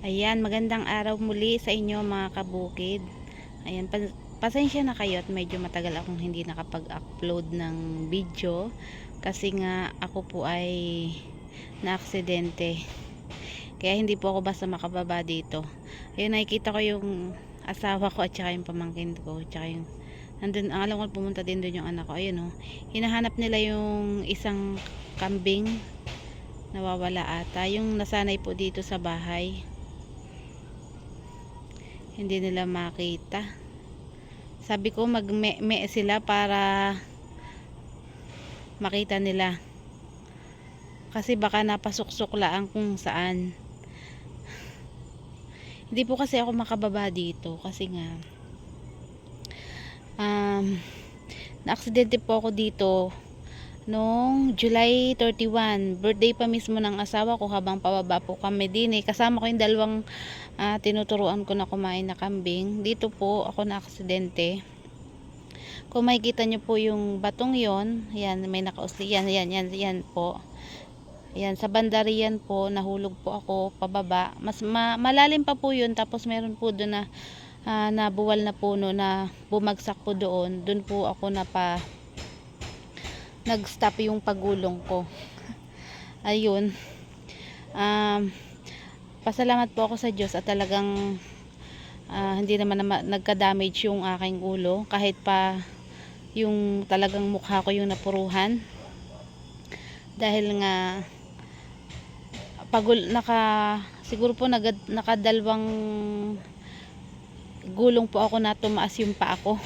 Ayan, magandang araw muli sa inyo mga kabukid. Ayan, pas- pasensya na kayo at medyo matagal akong hindi nakapag-upload ng video kasi nga ako po ay na-aksidente. Kaya hindi po ako basta makababa dito. Ayun, nakikita ko yung asawa ko at saka yung pamangkin ko. Tsaka yung, nandun, ang alam ko pumunta din doon yung anak ko. Ayun oh, hinahanap nila yung isang kambing nawawala ata. Yung nasanay po dito sa bahay hindi nila makita. Sabi ko mag me, me sila para makita nila. Kasi baka napasuksok lang kung saan. Hindi po kasi ako makababa dito kasi nga um, na-aksidente po ako dito noong July 31 birthday pa mismo ng asawa ko habang pababa po kami din eh. Kasama ko yung dalawang ah, tinuturuan ko na kumain na kambing. Dito po ako na aksidente kung makikita nyo po yung batong yon yan may nakausli yan yan yan yan po. Yan sa bandarian po nahulog po ako pababa. Mas ma- malalim pa po yun tapos meron po doon na ah, na buwal na puno na bumagsak po doon. Doon po ako na pa nag-stop yung pagulong ko. Ayun. Um, pasalamat po ako sa Diyos at talagang ah, hindi naman na nagka-damage yung aking ulo kahit pa yung talagang mukha ko yung napuruhan dahil nga pagul naka siguro po nagad, nakadalwang gulong po ako na tumaas yung pa ako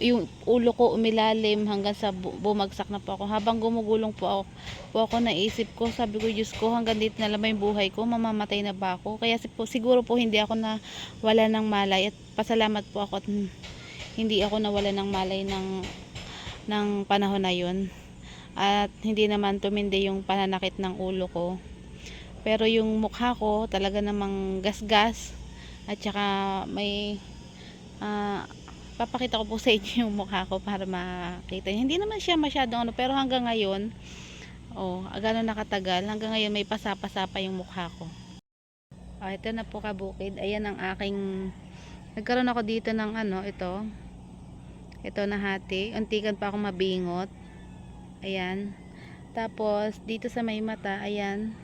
yung ulo ko umilalim hanggang sa bu- bumagsak na po ako. Habang gumugulong po ako, po ako naisip ko, sabi ko, Diyos ko, hanggang dito na lang yung buhay ko, mamamatay na ba ako? Kaya po, siguro po hindi ako na wala ng malay at pasalamat po ako at hmm, hindi ako nawala ng malay ng, ng panahon na yun. At hindi naman tumindi yung pananakit ng ulo ko. Pero yung mukha ko talaga namang gasgas at saka may ah, papakita ko po sa inyo yung mukha ko para makita niyo. Hindi naman siya masyadong ano, pero hanggang ngayon, oh, gano'n nakatagal, hanggang ngayon may pasapa-sapa yung mukha ko. Oh, ito na po kabukid. Ayan ang aking, nagkaroon ako dito ng ano, ito. Ito na hati. Untikan pa ako mabingot. Ayan. Tapos, dito sa may mata, ayan.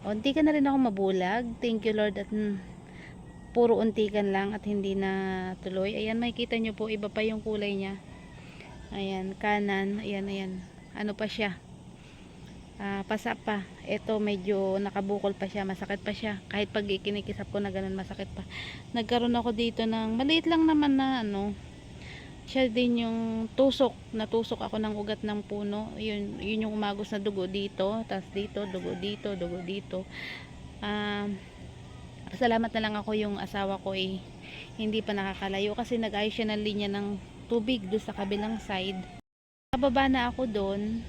Untikan na rin ako mabulag. Thank you Lord at mm, puro untikan lang at hindi na tuloy. Ayan, makikita nyo po, iba pa yung kulay niya. Ayan, kanan. Ayan, ayan. Ano pa siya? Ah, pasa pa. Ito, medyo nakabukol pa siya. Masakit pa siya. Kahit pag ikinikisap ko na ganun, masakit pa. Nagkaroon ako dito ng, maliit lang naman na ano, siya din yung tusok. Natusok ako ng ugat ng puno. Yun, yun yung umagos na dugo dito. Tapos dito, dugo dito, dugo dito. Ah, salamat na lang ako yung asawa ko eh. Hindi pa nakakalayo kasi nag-ayos siya ng linya ng tubig doon sa kabilang side. Nababa na ako doon.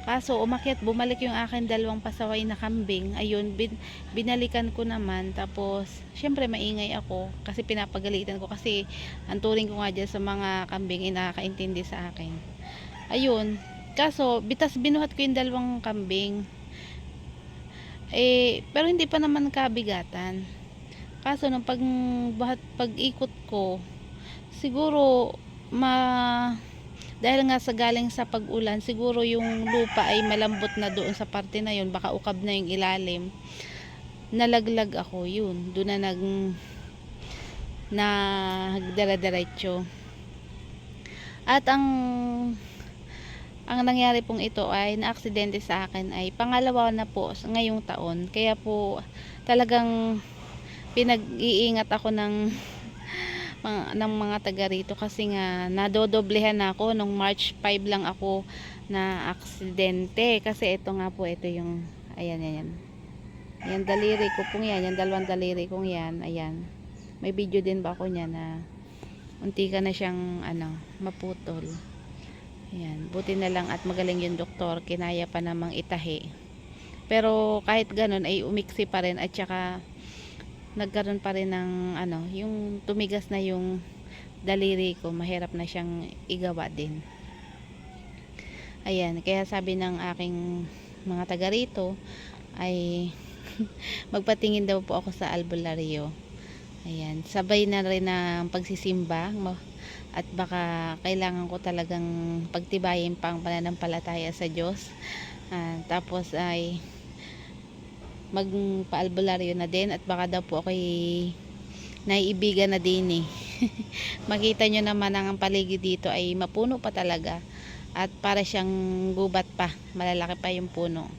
Kaso umakyat bumalik yung akin dalawang pasaway na kambing. Ayun bin, binalikan ko naman. Tapos syempre maingay ako kasi pinapagalitan ko kasi ang turing ko nga dyan sa mga kambing ay nakakaintindi sa akin. Ayun kaso bitas binuhat ko yung dalawang kambing eh, pero hindi pa naman kabigatan. Kaso nung pag bahat pag ikot ko, siguro ma dahil nga sa galing sa pag-ulan, siguro yung lupa ay malambot na doon sa parte na yun, baka ukab na yung ilalim. Nalaglag ako, yun. Doon na nag na dala-diretso. At ang ang nangyari pong ito ay na-aksidente sa akin ay pangalawa na po ngayong taon. Kaya po talagang pinag-iingat ako ng mga, ng mga taga rito kasi nga nadodoblehan na ako. Nung March 5 lang ako na aksidente. Kasi ito nga po ito yung ayan ayan. Yan daliri ko pong yan yan dalawang daliri kong yan ayan. May video din ba ako niya na unti ka na siyang ano maputol Ayan, buti na lang at magaling yung doktor, kinaya pa namang itahi. Pero kahit ganun ay umiksi pa rin at saka nagkaroon pa rin ng ano, yung tumigas na yung daliri ko, mahirap na siyang igawa din. Ayan, kaya sabi ng aking mga taga rito ay magpatingin daw po ako sa albularyo. Ayan, sabay na rin ang pagsisimba at baka kailangan ko talagang pagtibayin pa ang pananampalataya sa Diyos. Ah, tapos ay magpaalbularyo na din at baka daw po ako'y naiibigan na din eh. Makita nyo naman ang paligid dito ay mapuno pa talaga at para siyang gubat pa malalaki pa yung puno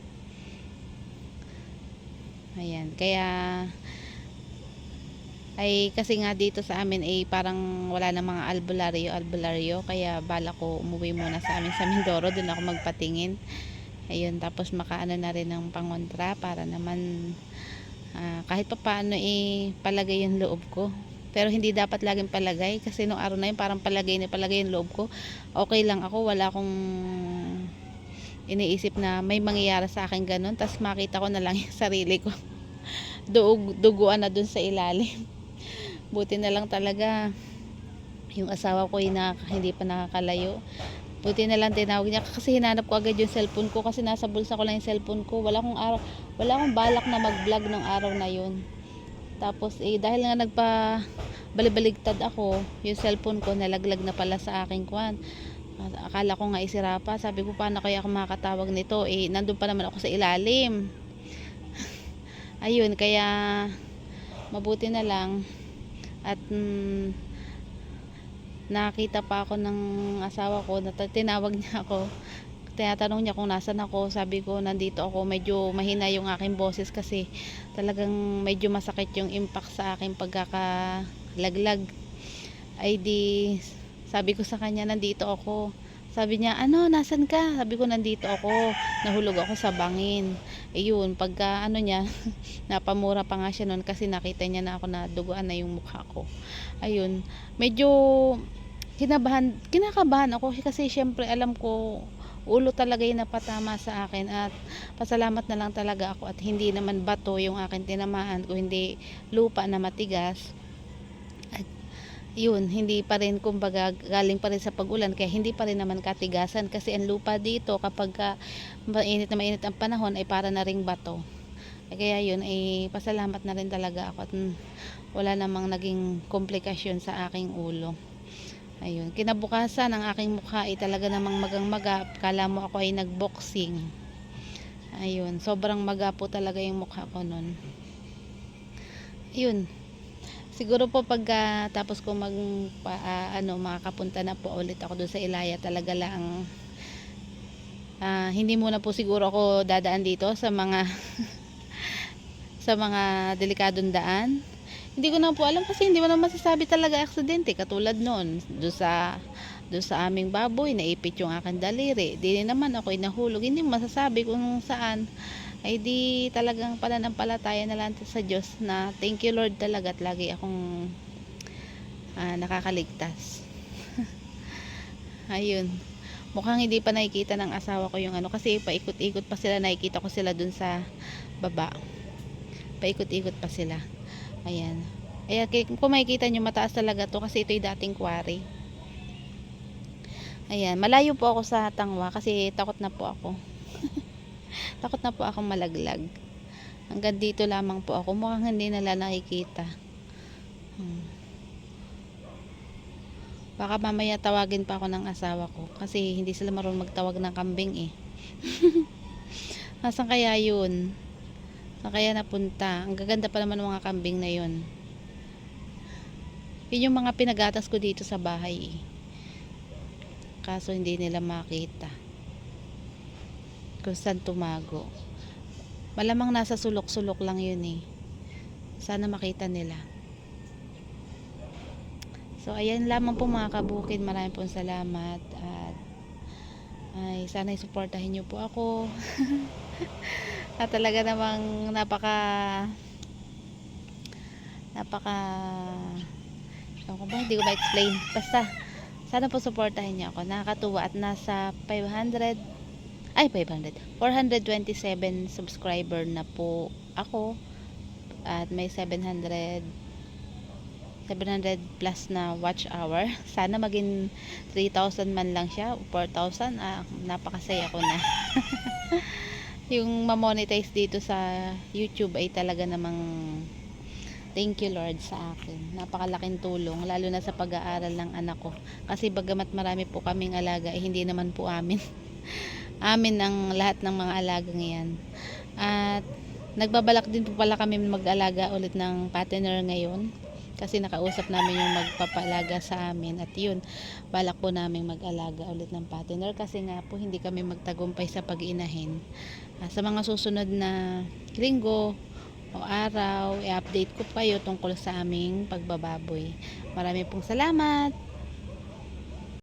ayan kaya ay kasi nga dito sa amin ay parang wala na mga albularyo albularyo. Kaya bala ko umuwi muna sa amin sa Mindoro doon ako magpatingin. Ayun tapos makaano na rin ng pangontra para naman ah, kahit pa paano eh palagay yung loob ko. Pero hindi dapat laging palagay kasi nung araw na yun parang palagay na palagay yung loob ko. Okay lang ako wala akong iniisip na may mangyayari sa akin ganun. Tapos makita ko na lang yung sarili ko. Duug, duguan na dun sa ilalim buti na lang talaga yung asawa ko na, hindi pa nakakalayo buti na lang tinawag niya kasi hinanap ko agad yung cellphone ko kasi nasa bulsa ko lang yung cellphone ko wala akong araw wala akong balak na mag vlog ng araw na yun tapos eh dahil nga nagpa balibaligtad ako, yung cellphone ko nalaglag na pala sa aking kwan. Akala ko nga isira pa. Sabi ko paano kaya ako makakatawag nito? Eh nandun pa naman ako sa ilalim. Ayun, kaya mabuti na lang at mm, nakita pa ako ng asawa ko na tinawag niya ako. Tinatanong niya kung nasan ako. Sabi ko nandito ako. Medyo mahina yung aking boses kasi talagang medyo masakit yung impact sa aking pagkakalaglag ay di sabi ko sa kanya nandito ako sabi niya ano nasan ka? Sabi ko nandito ako. Nahulog ako sa bangin. Ayun pagka ano niya napamura pa nga siya noon kasi nakita niya na ako na duguan na yung mukha ko. Ayun medyo kinabahan kinakabahan ako kasi syempre alam ko ulo talaga yung napatama sa akin at pasalamat na lang talaga ako at hindi naman bato yung akin tinamaan kung hindi lupa na matigas. at yun hindi pa rin kumbaga galing pa rin sa pagulan kaya hindi pa rin naman katigasan kasi ang lupa dito kapag ka, mainit na mainit ang panahon ay para na ring bato kaya yun ay pasalamat na rin talaga ako at mm, wala namang naging komplikasyon sa aking ulo Ayun, kinabukasan ang aking mukha ay talaga namang magang maga. Kala mo ako ay nagboxing. Ayun, sobrang maga po talaga yung mukha ko nun. Ayun. Siguro po pag uh, tapos ko mag pa, ah, ano makakapunta na po ulit ako doon sa Ilaya talaga lang ah, hindi muna po siguro ako dadaan dito sa mga sa mga delikadong daan. Hindi ko na po alam kasi hindi mo na masasabi talaga aksidente katulad noon do sa do sa aming baboy naipit yung aking daliri. Di naman ako inahulog hindi masasabi kung saan ay di talagang pananampalataya na lang sa Diyos na thank you Lord talaga at lagi akong ah, nakakaligtas ayun mukhang hindi pa nakikita ng asawa ko yung ano kasi paikot-ikot pa sila nakikita ko sila dun sa baba paikot-ikot pa sila Ayan. Ayan, kung makikita nyo, mataas talaga to kasi ito'y dating quarry. Ayan, malayo po ako sa tangwa kasi takot na po ako. takot na po akong malaglag. Hanggang dito lamang po ako. Mukhang hindi nila nakikita. Hmm. Baka mamaya tawagin pa ako ng asawa ko kasi hindi sila marunong magtawag ng kambing eh. Nasaan kaya yun? na kaya napunta. Ang gaganda pa naman ng mga kambing na yun. Yun yung mga pinagatas ko dito sa bahay. Eh. Kaso hindi nila makita. Kung saan tumago. Malamang nasa sulok-sulok lang yun eh. Sana makita nila. So, ayan lamang po mga kabukid. Maraming pong salamat. At, ay, sana isuportahin nyo po ako. At talaga namang napaka napaka ewan ko ba, hindi ko ma-explain. Basta, sana po supportahin niyo ako. Nakakatuwa at nasa 500 ay 500 427 subscriber na po ako at may 700 700 plus na watch hour sana maging 3,000 man lang siya 4,000 ah, napakasaya ko na yung mamonetize dito sa YouTube ay talaga namang thank you Lord sa akin. Napakalaking tulong lalo na sa pag-aaral ng anak ko. Kasi bagamat marami po kaming alaga, eh, hindi naman po amin. amin ang lahat ng mga alaga ngayon. At nagbabalak din po pala kami mag-alaga ulit ng partner ngayon. Kasi nakausap namin yung magpapalaga sa amin. At yun, balak po namin mag-alaga ulit ng partner. Kasi nga po hindi kami magtagumpay sa pag-inahin. Ah, sa mga susunod na linggo o araw, i-update ko kayo tungkol sa aming pagbababoy. Marami pong salamat!